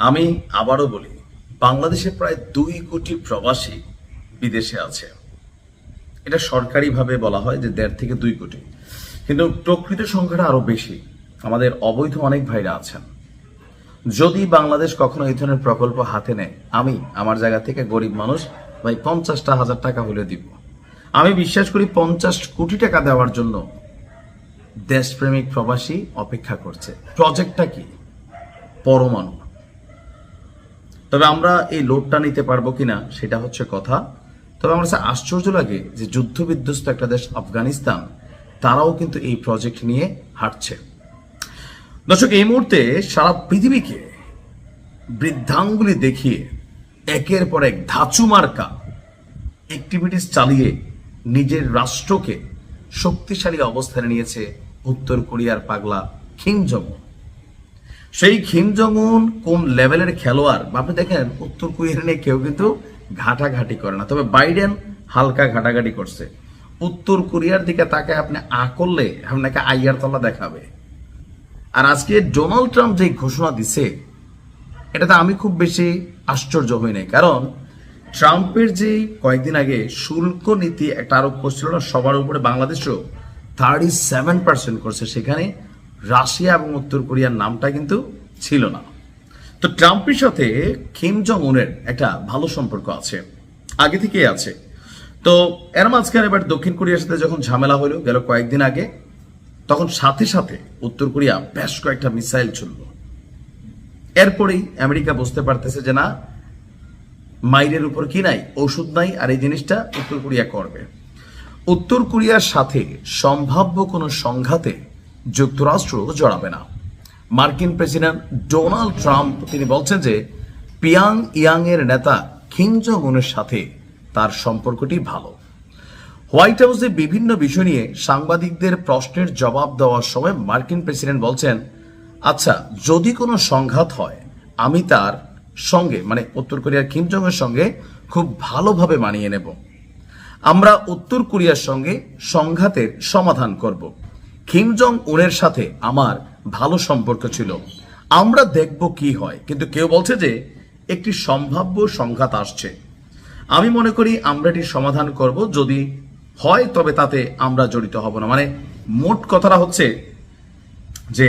আমি আবারও বলি, বাংলাদেশে প্রায় দুই কোটি প্রবাসী বিদেশে আছে। এটা সরকারিভাবে বলা হয় যে দেড় থেকে দুই কোটি। কিন্তু প্রকৃত সংখ্যাটা আরও বেশি। আমাদের অবৈধ অনেক ভাইরা আছেন। যদি বাংলাদেশ কখনো এই ধরনের প্রকল্প হাতে নেয়, আমি আমার জায়গা থেকে গরিব মানুষ, ভাই, পঞ্চাশটা হাজার টাকা হলে দিব। আমি বিশ্বাস করি পঞ্চাশ কোটি টাকা দেওয়ার জন্য দেশপ্রেমিক প্রবাসী অপেক্ষা করছে। প্রজেক্টটা কি? পরমাণু। তবে আমরা এই লোডটা নিতে পারব কিনা সেটা হচ্ছে কথা তবে আমার কাছে আশ্চর্য লাগে যে যুদ্ধ বিধ্বস্ত একটা দেশ আফগানিস্তান, তারাও কিন্তু এই প্রজেক্ট নিয়ে হাঁটছে দর্শক, এই মুহূর্তে সারা পৃথিবীকে বৃদ্ধাঙ্গুলি দেখিয়ে একের পর এক ধাচু মার্কা অ্যাক্টিভিটিস চালিয়ে নিজের রাষ্ট্রকে শক্তিশালী অবস্থানে নিয়েছে উত্তর কোরিয়ার পাগলা কিম। সেই খিম জং কোন লেভেলের খেলোয়াড়? আপনি দেখেন, উত্তর কোরিয়া নিয়ে কেউ কিন্তু ঘাটাঘাটি করে না। তবে বাইডেন হালকা ঘাটাঘাটি করছে। উত্তর কোরিয়ার দিকে তাকে আপনি আ করলে আপনাকে আইয়ার তলা দেখাবে। আর আজকে ডোনাল্ড ট্রাম্প যে ঘোষণা দিছে, এটাতে আমি খুব বেশি আশ্চর্য হই নাই। কারণ ট্রাম্পের যে কয়েকদিন আগে শুল্ক নীতি একটা আরোপ করছিল না, সবার উপরে বাংলাদেশও থার্টি সেভেন পার্সেন্ট করছে। সেখানে রাশিয়া এবং উত্তর কোরিয়ার নামটা কিন্তু ছিল না। তো ট্রাম্পের সাথে কিম জং উনের একটা ভালো সম্পর্ক আছে। আগে থেকেই আছে। তো এর মাঝখানে এবার দক্ষিণ কোরিয়ার সাথে যখন ঝামেলা হলো, গেল কয়েকদিন আগে, তখন সাথে সাথে উত্তর কোরিয়া বেশ কয়েকটা মিসাইল ছুড়ল। এরপরেই আমেরিকা বুঝতে পারতেছে যে না, মাইরের উপর কি নাই, ওষুধ নাই, আর এই জিনিসটা উত্তর কোরিয়া করবে। উত্তর কোরিয়ার সাথে সম্ভাব্য কোনো সংঘাতে যুক্তরাষ্ট্র জড়াবে না। মার্কিন প্রেসিডেন্ট ডোনাল্ড ট্রাম্প, তিনি বলছেন যে পিয়াং ইয়াং এর নেতা কিম উনের সাথে তার সম্পর্কটি ভালো। হোয়াইট হাউসে বিভিন্ন বিষয় নিয়ে সাংবাদিকদের প্রশ্নের জবাব দেওয়ার সময় মার্কিন প্রেসিডেন্ট বলছেন আচ্ছা যদি কোনো সংঘাত হয়, আমি তার সঙ্গে মানে উত্তর কোরিয়ার কিম জং এর সঙ্গে খুব ভালোভাবে মানিয়ে নেব। আমরা উত্তর কোরিয়ার সঙ্গে সংঘাতের সমাধান করব। কিম জং উনের সাথে আমার ভালো সম্পর্ক ছিল। আমরা দেখব কি হয়। কিন্তু কেউ বলছে যে, একটি সম্ভাব্য সংঘাত আসছে। আমি মনে করি আমরা এটি সমাধান করব। যদি হয়, তবে তাতে আমরা জড়িত হব না। মানে মোট কথাটা হচ্ছে যে,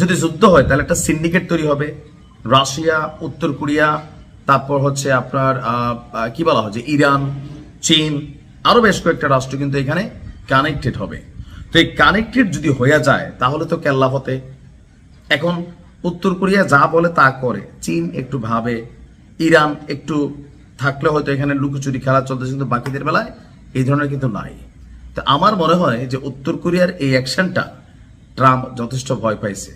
যদি যুদ্ধ হয়, তাহলে একটা সিন্ডিকেট তৈরি হবে। রাশিয়া, উত্তর কোরিয়া, তারপর হচ্ছে আপনার কি বলা হয় যে, ইরান, চীন আরও বেশ কয়েকটা রাষ্ট্র কিন্তু এখানে কানেক্টেড হবে। তো এই কানেক্টেড যদি হয়ে যায়, তাহলে তো কেল্লা হতে এখন উত্তর কোরিয়া যা বলে তা করে। চীন একটু ভাবে, ইরান একটু থাকলে হয়তো এখানে লুকোচুরি খেলা চলতেছে, কিন্তু বাকিদের বেলায় এই ধরনের কিন্তু নাই। তো আমার মনে হয় যে উত্তর কোরিয়ার এই অ্যাকশনটা ট্রাম্প যথেষ্ট ভয় পাইছে।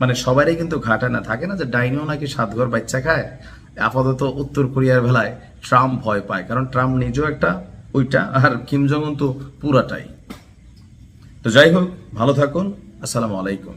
মানে সবারই কিন্তু ঘাটা না, থাকে না যে ডাইনিও নাকি সাতঘর বাচ্চা খায়। আপাতত উত্তর কোরিয়ার বেলায় ট্রাম্প ভয় পায়, কারণ ট্রাম্প নিজেও একটা ওইটা আর কিম জং তো পুরাটাই। তো যাই হোক ভালো থাকুন আসসালামু আলাইকুম।